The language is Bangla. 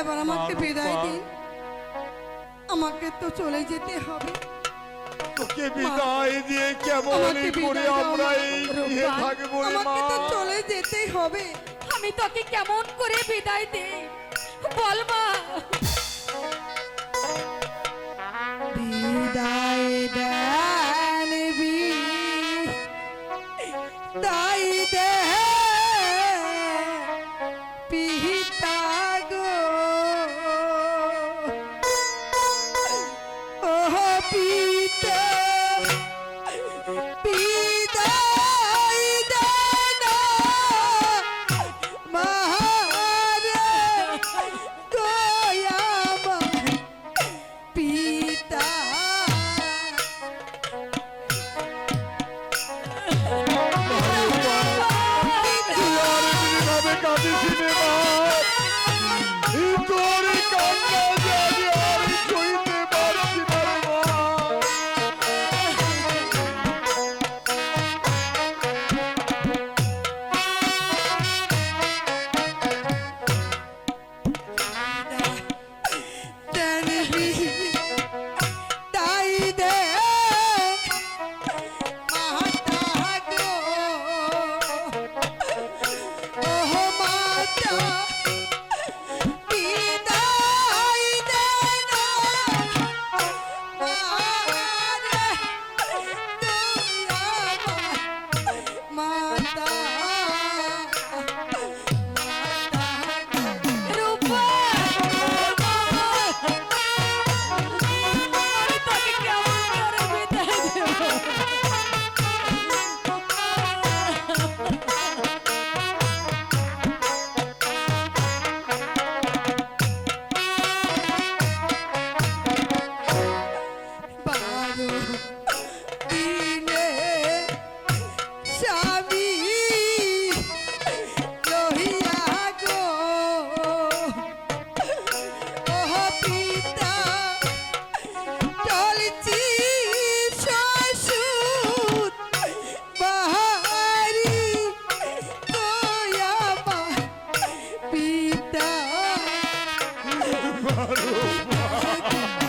এবার আমাকে বিদায় দিন। আমাকে তো চলে যেতে হবে। আমাকে তো চলে হবে। আমি তোকে কেমন করে বিদায় দিই? বল মা। Marufa.